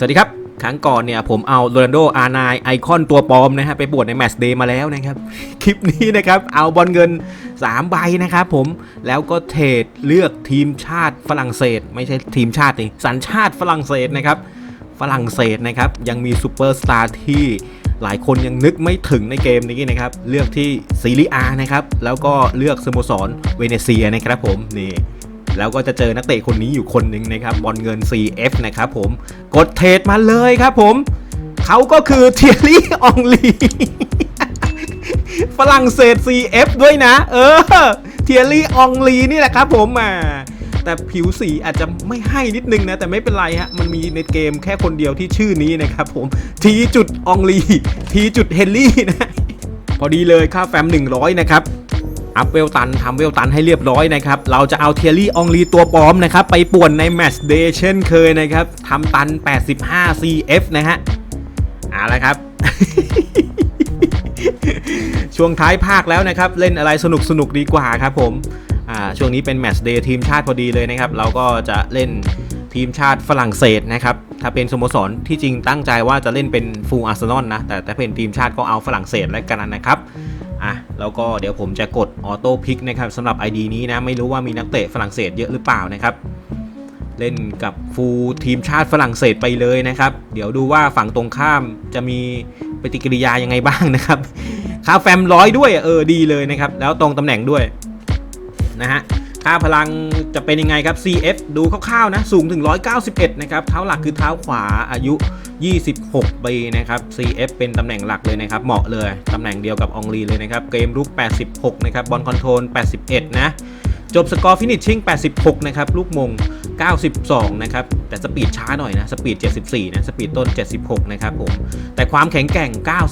สวัสดีครับ ครั้งก่อนเนี่ยผมเอาโรนัลโดอาร์ไนไอคอนตัวปลอมนะฮะไปบวชในแมตช์เดย์มาแล้วนะครับ คลิปนี้นะครับเอาบอลเงิน 3 ใบนะครับผมแล้วก็เทรดเลือกทีมชาติฝรั่งเศส ไม่ใช่ทีมชาตินี่สัญชาติฝรั่งเศสนะครับฝรั่งเศสนะครับยังมีซูเปอร์สตาร์ที่หลายคนยังนึกไม่ถึงในเกมนี้นะครับ เลือกที่ซีรีอานะครับแล้วก็เลือกสโมสรเวเนเซียนะครับผมนี่ แล้วก็จะเจอนักเตะคนนี้อยู่คนหนึ่งนะครับบอลเงิน CF นะครับผมกดเทรดมาเลยครับผมเขาก็คือเทียรี่อองลีฝรั่งเศส CF ด้วยนะ เออ เทียรี่อองลีนี่แหละครับผมมาแต่ผิวสีอาจจะไม่ให้นิดนึงนะ แต่ไม่เป็นไรฮะ มันมีในเกมแค่คนเดียวที่ชื่อนี้นะครับผมทีจุดอองลีทีจุดเฮนรี่นะ พอดีเลยค่าแฟม 100 นะครับ อัพเวลตันทำเวลตันให้เรียบร้อยนะครับ เราจะเอาเทียรี่อองลีตัวปลอมนะครับ ไปป่วนในแมตช์เดย์เช่นเคยนะครับทำตัน 85 CF นะฮะเอาละครับ ช่วงท้ายภาคแล้วนะครับ เล่นอะไรสนุกสนุกดีกว่าครับผมอ่าช่วงนี้เป็นแมตช์เดย์ทีมชาติพอดีเลยนะครับ เราก็จะเล่นทีมชาติฝรั่งเศสนะครับ ถ้าเป็นสโมสรที่จริงตั้งใจว่าจะเล่นเป็นฟูลอาร์เซนอลนะ แต่ถ้าเป็นทีมชาติก็เอาฝรั่งเศสแล้วกันนะครับ อะแล้วก็เดี๋ยวผมจะกดออโต้พิกนะครับสำหรับ ID นี้นะไม่รู้ว่ามีนักเตะฝรั่งเศสเยอะหรือเปล่านะครับ เล่นกับฟูลทีมชาติฝรั่งเศสไปเลยนะครับ เดี๋ยวดูว่าฝั่งตรงข้ามจะมีปฏิกิริยายังไงบ้างนะครับค่าแฟมร้อยด้วยเออดีเลยนะครับ แล้วตรงตำแหน่งด้วยนะฮะค่าพลังจะเป็นยังไงครับ CF ดูคร่าวๆนะ สูงถึง 191 นะครับ เท้าหลักคือเท้าขวาอายุ 26 ปีนะครับ CF เป็นตำแหน่งหลักเลยนะครับ เหมาะเลย ตำแหน่งเดียวกับองลีเลยนะครับ เกมรุก 86 นะครับ บอลคอนโทรล 81 นะ จบสกอร์ฟินิชชิ่ง 86 นะครับ ลูกมง 92 นะครับ แต่สปีดช้าหน่อยนะ สปีด 74 นะ สปีดต้น 76 นะครับผม แต่ความแข็งแกร่ง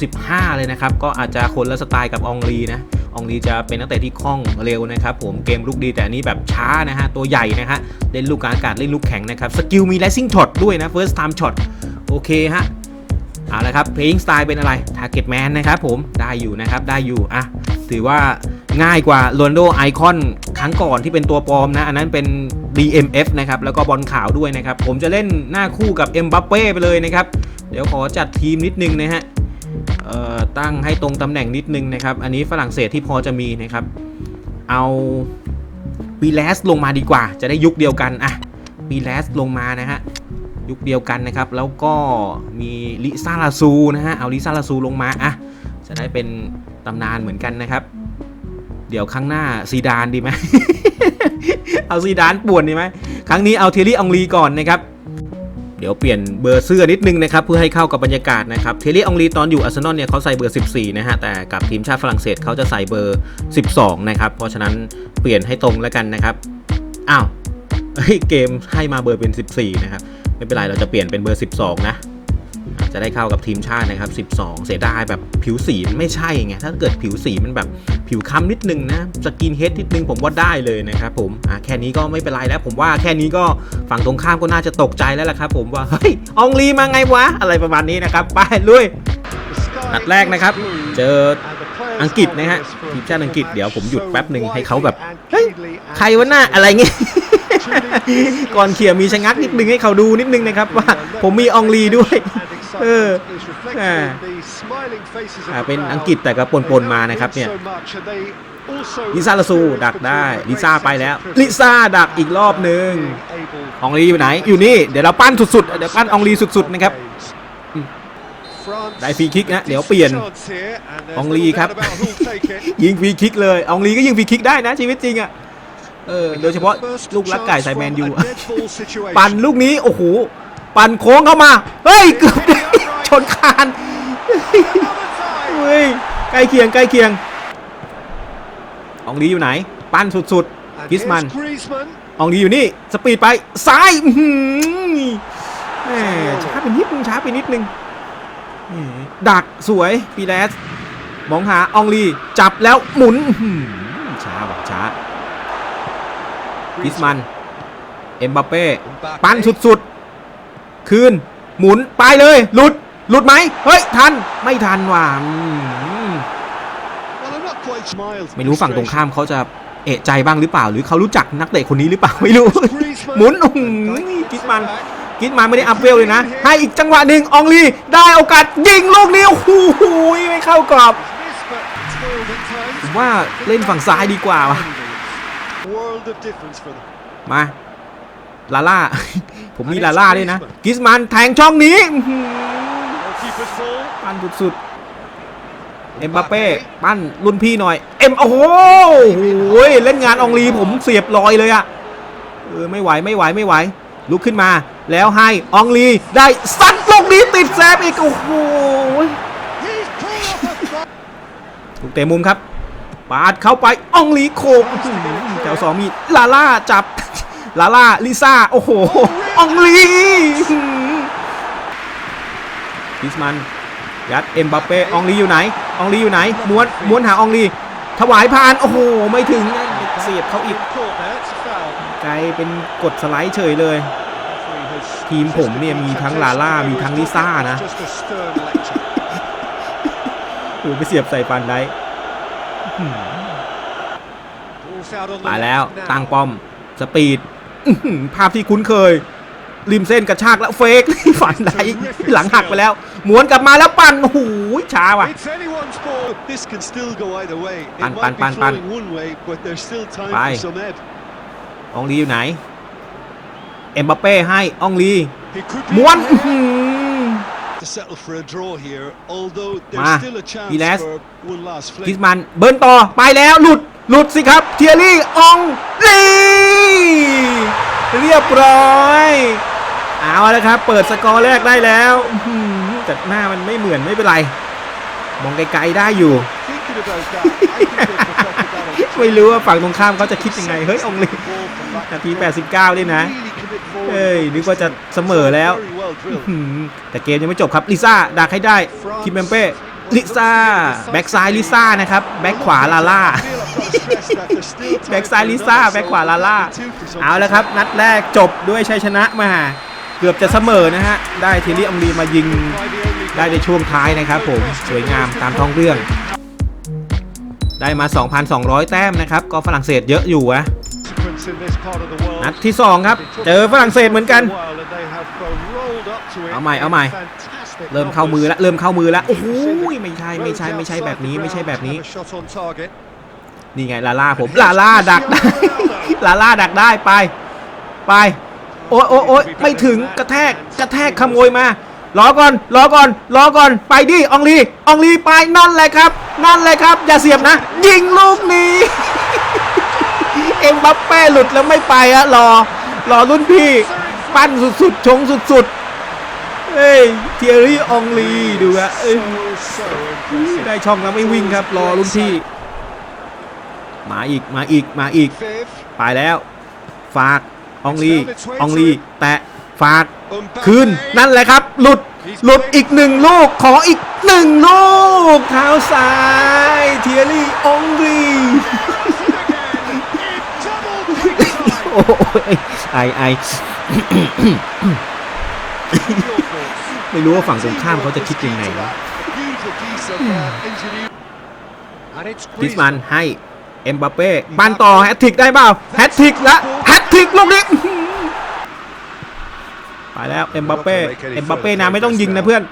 95 เลยนะครับ ก็อาจจะคนละสไตล์กับองลีนะองลีจะเป็นนักเตะที่คล่องเร็วนะครับผมเกมลุกดีแต่อันนี้แบบช้านะฮะ ตัวใหญ่นะฮะ เล่นลูกอากาศเล่นลูกแข็งนะครับ สกิลมี rising shot ด้วยนะ first time shot โอเคฮะเอาละครับ playing style เป็นอะไร target man นะครับผมได้อยู่นะครับได้อยู่อะถือว่าง่ายกว่า r o n a l d o Icon ครั้งก่อนที่เป็นตัวปลอมนะ อันนั้นเป็น DMF นะครับ แล้วก็บอลขาวด้วยนะครับ ผมจะเล่นหน้าคู่กับ m b a p p e ไปเลยนะครับ เดี๋ยวขอจัดทีมนิดนึงนะฮะตั้งให้ตรงตำแหน่งนิดนึงนะครับ อันนี้ฝรั่งเศสที่พอจะมีนะครับ เอาปีแลสลงมาดีกว่า จะได้ยุคเดียวกันอะปีแลสลงมานะฮะ ยุคเดียวกันนะครับ แล้วก็มีลิซ่าลาซูนะฮะ เอาลิซ่าลาซูลงมาอะจะได้เป็นตำนานเหมือนกันนะครับ เดี๋ยวครั้งหน้าซีดานดีไหม เอาซีดานป่วนดีไหม ครั้งนี้เอาเทลี่อองลีก่อนนะครับ เดี๋ยวเปลี่ยนเบอร์เสื้อนิดนึงนะครับ เพื่อให้เข้ากับบรรยากาศนะครับ เทลี่อองลีตอนอยู่อาร์เซนอลเนี่ยเขาใส่เบอร์ 14 นะฮะ แต่กับทีมชาติฝรั่งเศสเขาจะใส่เบอร์ 12 นะครับ เพราะฉะนั้นเปลี่ยนให้ตรงแล้วกันนะครับ อ้าวเฮ้ยเกมให้มาเบอร์เป็น 14 นะครับ ไม่เป็นไรเราจะเปลี่ยนเป็นเบอร์ 12 นะ จะได้เข้ากับทีมชาตินะครับ 12 เสียดายแบบผิวสีไม่ใช่ไง ถ้าเกิดผิวสีมันแบบผิวค้ำนิดนึงนะ สกินเฮดนิดนึงผมว่าได้เลยนะครับผมอะแค่นี้ก็ไม่เป็นไรแล้ว ผมว่าแค่นี้ก็ฝั่งตรงข้ามก็น่าจะตกใจแล้วล่ะครับ ผมว่า เฮ้ยอองลีมาไงวะ อะไรประมาณนี้นะครับ ไปลุยนัดแรกนะครับ เจออังกฤษนะฮะทีมชาติอังกฤษเดี๋ยวผมหยุดแป๊บหนึ่งให้เขาแบบเฮ้ยใครวะหน้าอะไรเงี้ย ก่อนเขี่ยมีชะงักนิดนึงให้เขาดูนิดนึงนะครับว่าผมมีองลีด้วยเออเป็นอังกฤษแต่ก็ปนๆมานะครับเนี่ยลิซ่าลาซูดักได้ลิซ่าไปแล้วลิซ่าดักอีกรอบหนึ่งองลีอยู่ไหน อยู่นี่ เดี๋ยวเราปั้นสุดๆ เดี๋ยวปั้นองลีสุดๆนะครับได้ฟรีคิกนะ เดี๋ยวเปลี่ยนองลีครับ ยิงฟรีคิกเลยอองลีก็ยิงฟรีคิกได้นะชีวิตจริงอะ เออโดยเฉพาะลูกลักไก่ใส่แมนยูปั่นลูกนี้โอ้โหปั่นโค้งเข้ามา เฮ้ยเกือบได้ชนคานเฮ้ยใกล้เคียงใกล้เคียงอองลีอยู่ไหน ปั้นสุดๆกิสมันอองลีอยู่นี่สปีดไปซ้ายอื้อหือแหมช้าไปนิดนึงช้าไปนิดนึงแหมดักสวยปีแรสมองหาอองลีจับแล้วหมุนอื้อหือช้าแบบช้า กิสมัน เอ็มบัปเป้ ปั้นสุดๆ คืน หมุน ไปเลย หลุด หลุดไหม เฮ้ย ทัน ไม่ทันว่ะอืมไม่รู้ฝั่งตรงข้ามเขาจะเอะใจบ้างหรือเปล่า หรือเขารู้จักนักเตะคนนี้หรือเปล่า ไม่รู้ หมุนอื้อหือกิสมันกินมาไม่ได้อัพเวลเลยนะ ให้อีกจังหวะหนึ่งอองลีได้โอกาสยิงลูกนี้โอ้โหไม่เข้ากรอบผมว่าเล่นฝั่งซ้ายดีกว่าว่ะ มาลาล่า ผมมีลาล่าด้วยนะ กิสมันแทงช่องนี้อื้อหือ Goalkeeper's full. ปั้นสุดๆเอ็มบัปเป้ปั้นรุ่นพี่หน่อย เอ็มโอ้โหโอ้ยเล่นงานอองลีผมเสียบลอยเลยอะเออไม่ไหวไม่ไหวไม่ไหว ลุกขึ้นมาแล้วให้อองลีได้ซัดลูกนี้ติดแซมอีก โอ้โห He's pulled off a throw. ถูกเตะมุมครับ ปาดเข้าไปอองลีโขกแถวสองมีลาล่าจับ ลาล่าลิซ่า โอ้โหอองลีกิสมัน ยัดเอ็มบัปเป้อองลีอยู่ไหนอองลีอยู่ไหน ม้วนม้วนหาอองลีถวายผ่าน โอ้โห ไม่ถึงเสียบเขาอีก Caught there. It's a foul. กลายเป็นกดสไลด์เฉยเลย ทีมผมเนี่ยมีทั้งลาล่ามีทั้งลิซ่านะโอ้ไปเสียบใส่ฟันได้ มาแล้ว left now. ตั้งป้อมสปีดอื้อหือภาพที่คุ้นเคย ริมเส้นกระชากแล้วเฟกฝันได้หลังหักไปแล้วหมุนกลับมาแล้วปั่นโอ้โหช้าว่ะ It's anyone's ball. This can still go either way. It Pan, might pan, be pan, pan. flowing one way, but there's still time Bye. for some ebb. อองลีอยู่ไหน เอ็มบัปเป้ให้อองลี He could be ม้วน settle for a draw here, although มา there's still a chance Giles. for one last กิส flick. มันเบิร์นต่อไปแล้วหลุดหลุดสิครับเทียรี่อองลีเรียบร้อยเอาแล้วครับ เปิดสกอร์แรกได้แล้วอื้อหือแต่หน้ามันไม่เหมือนไม่เป็นไร มองไกลๆได้อยู่ Thinking about that, I think they protected that a lot. ไม่รู้ว่าฝั่งตรงข้ามเขาจะคิดยังไง เฮ้ยอองลี Ball from back นาที and forth. 89 ด้วยนะ Really commit forward เอ้ย and นึกว่าจะเสมอแล้ว แต่เกมยังไม่จบครับลิซ่าดักให้ได้คิมเบมเป้ลิซ่าแบ็กซ้ายลิซ่านะครับแบ็กขวาลาล่าแบ็กซ้ายลิซ่าแบ็กขวาลาล่าเอาแล้วครับ นัดแรกจบด้วยชัยชนะมาเกือบจะเสมอนะฮะได้เทลี่อองลีมายิงได้ในช่วงท้ายนะครับผมสวยงามตามท้องเรื่อง ได้มา 2,200 แต้มนะครับ ก็ฝรั่งเศสเยอะอยู่อะนัดที่ 2 ครับ เจอฝรั่งเศสเหมือนกัน เอาใหม่เอาใหม่ เริ่มเข้ามือแล้วเริ่มเข้ามือแล้วโอ้โหไม่ใช่ไม่ใช่ไม่ใช่แบบนี้ไม่ใช่แบบนี้ นี่ไงลาล่าผมลาล่าดักได้ลาล่าดักได้ไป ไป โอ้ยโอ้ยโอ้ยไม่ถึงกระแทกกระแทกขโมยมารอก่อนรอก่อนรอก่อนไปดิอองลีอองลีไปนั่นเลยครับ นั่นเลยครับ อย่าเสียบนะ ยิงลูกนี้ เอ็มบัปเป้หลุดแล้วไม่ไปอะรอ รอรุ่นพี่ ปั้นสุดๆชงสุดๆ เฮ้ยเทียรี่อองลีดูอะเอ้ยได้ช่องแล้วไม่วิ่งครับ รอรุ่นพี่ มาอีกมาอีกมาอีก ไปแล้ว ฝากอองลีอองลี แตะฝากคืนนั่นแหละครับ หลุดหลุดอีกหนึ่งลูก ขออีกหนึ่งลูก เท้าซ้าย เทียรี่อองลีโอ้ยไอไอ ไม่รู้ว่าฝั่งตรงข้ามเขาจะคิดยังไงวะกิสมันให้เอ็มบัปเป้บันต่อแฮตทริกได้เปล่าแฮตทริกละแฮตทริกลูกนี้อื้อหือไปแล้วเอ็มบัปเป้เอ็มบัปเป้นะไม่ต้องยิงนะเพื่อน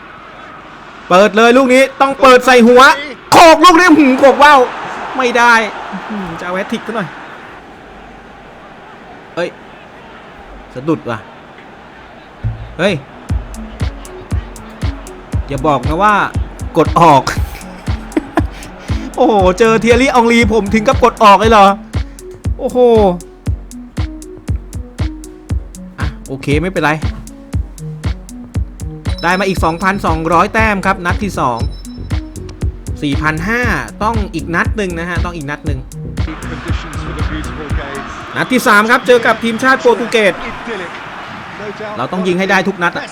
เปิดเลยลูกนี้ต้องเปิดใส่หัวโขกลูกนี้หืมโขกว่าวไม่ได้อื้อหือจะเอาแฮตทริกซะหน่อยเอ้ยสะดุดว่ะเฮ้ย อย่าบอกนะว่ากดออก โอ้โห เจอเทียรี่อองลีผมถึงกับกดออกเลยเหรอ โอ้โหอะโอเคไม่เป็นไร ได้มาอีก 2,200 แต้มครับ นัดที่ 2 4,500 ต้องอีกนัดหนึ่งนะฮะ ต้องอีกนัดหนึ่งนัดที่ 3 ครับ เจอกับทีมชาติโปรตุเกส เราต้องยิงให้ได้ทุกนัดอะ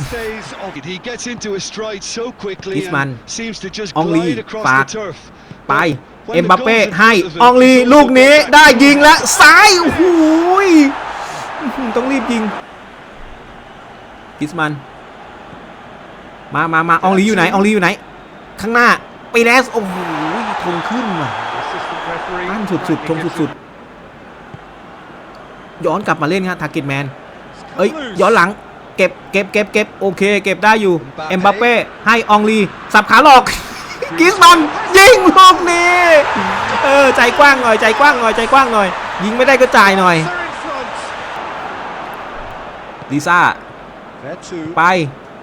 He gets into a stride so quickly Griezmann. and seems to just Only glide across back. the turf. ไป When เอ็ม the บัปเป้ goal's in ให้ front of him, อองลี it's ลูกนี้ all ได้ยิงแล้วซ้ายโอ้โหยอื้อหือต้องรีบยิงกิสมันมามามาอองลีอยู่ไหนอองลีอยู่ไหน ข้างหน้าไปแลสโอ้โหทงขึ้นว่ะอั้นสุดๆทงสุดๆย้อนกลับมาเล่นครับทาร์เก็ตแมน เอ้ยย้อนหลังเก็บเก็บเก็บเก็บโอเค เก็บได้อยู่เอ็มบัปเป้ให้อองลีสับขาหลอกกิสมันยิงลูกนี้เออใจกว้างหน่อยใจกว้างหน่อยใจกว้างหน่อย ยิงไม่ได้ก็จ่ายหน่อย They're in front. ลิซ่า There too. ไป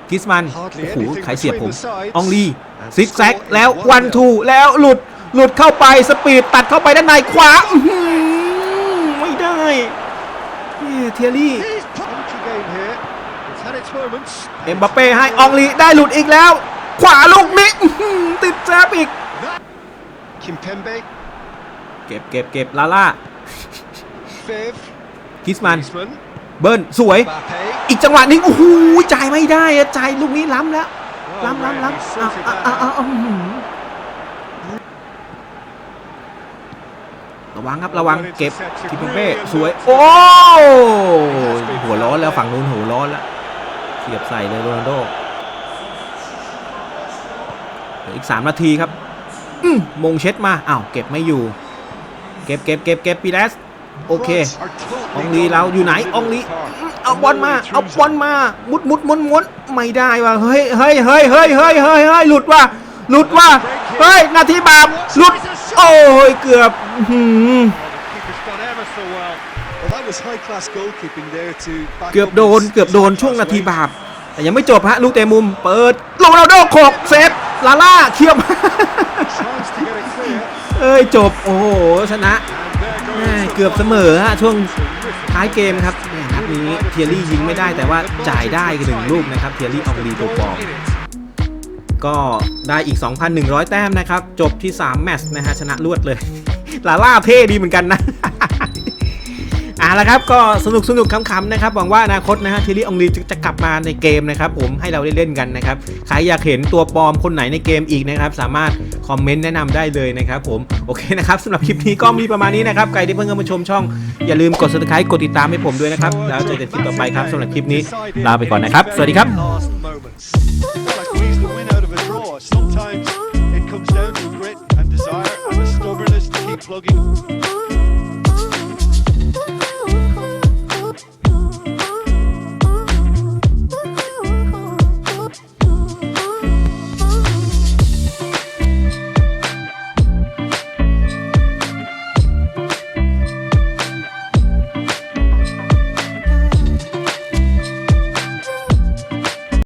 กิสมัน Hardly โอ้โห anything ใครเสียบผม between the sides. อองลี And ซิกแซก score is แล้ว one วัน nil. ทูแล้วหลุดหลุดเข้าไปสปีดตัดเข้าไปด้านในขวาอื้อหือไม่ได้เทียรี่ เอ็มบัปเป้ให้อองลีได้หลุดอีกแล้ว ขวาลูกนี้อื้อหือติดแซบอีก Kimpembe, เก็บเก็บเก็บลาล่า Viv, กิสมัน Griezmann, เบิ้ลสวย Mbappe. อีกจังหวะหนึงโอ้โหจ่ายไม่ได้อะจ่ายลูกนี้ล้ำแล้ว Oh, ล้ำล้ำ man, ล้ำ he เอา sorted เอา that เอาเอา out. เอาอื้อหือระวังครับระวังเก็บคิมเป้สวย โอ้หัวร้อนแล้วฝั่งนู้นหัวร้อนแล้วเสียบใส่เลยโรนัลโดเหลืออีก 3 นาทีครับอืมมงเช็ดมาอ้าวเก็บไม่อยู่ เก็บเก็บเก็บเก็บปีแรสโอเค Cross are totally อองลีเราอยู่ไหน gone อองลี into the park. เอาบอลมา No way เอา through บอล zone. มา มุดมุดมุดมุดไม่ได้ว่ะเฮ้ยเฮ้ยเฮ้ยเฮ้ยเฮ้ยเฮ้ยเฮ้ยหลุดว่ะหลุดว่ะเฮ้ยนาทีบาปหลุด โอ้ยเกือบอื้อหือ เกือบ up โดน his- เกือบโดน his ช่วงนาที pathway. บาปแต่ยังไม่จบฮะลูกเตะมุมเปิดโรนัลโดโขกเซฟลาล่าเคียบ Tries to get it clear. เอ้ยจบ โอ้โห ชนะ And there แม่ goes the เกือบเสมอฮะช่วง Terrific ท้ายเกมครับแม่นัดนี้เทียรี่ยิงไม่ได้แต่ว่าจ่ายได้หนึ่งลูกนะครับเทียรี่อองลีตัวปลอม in it. ก็ได้อีก 2,100 แต้มนะครับ จบที่ 3 แมตช์นะฮะ ชนะรวดเลย ลาล่าเท่ดีเหมือนกันนะอ่า ละครับก็สนุกสนุกขำๆนะครับหวังว่าอนาคตนะฮะทีรี่องลีจะกลับมาในเกมนะครับผมให้เราได้เล่นกันนะครับใครอยากเห็นตัวปลอมคนไหนในเกมอีกนะครับสามารถคอมเมนต์แนะนำได้เลยนะครับผมโอเคนะครับสำหรับคลิปนี้ก็มีประมาณนี้นะครับใครที่เพิ่งเข้ามาชมช่อง อย่าลืมกด subscribe กดติดตามให้ผมด้วยนะครับแล้วเจอกันคลิปต่อไปครับสำหรับคลิปนี้ลาไปก่อนนะครับ สวัสดีครับ plugging.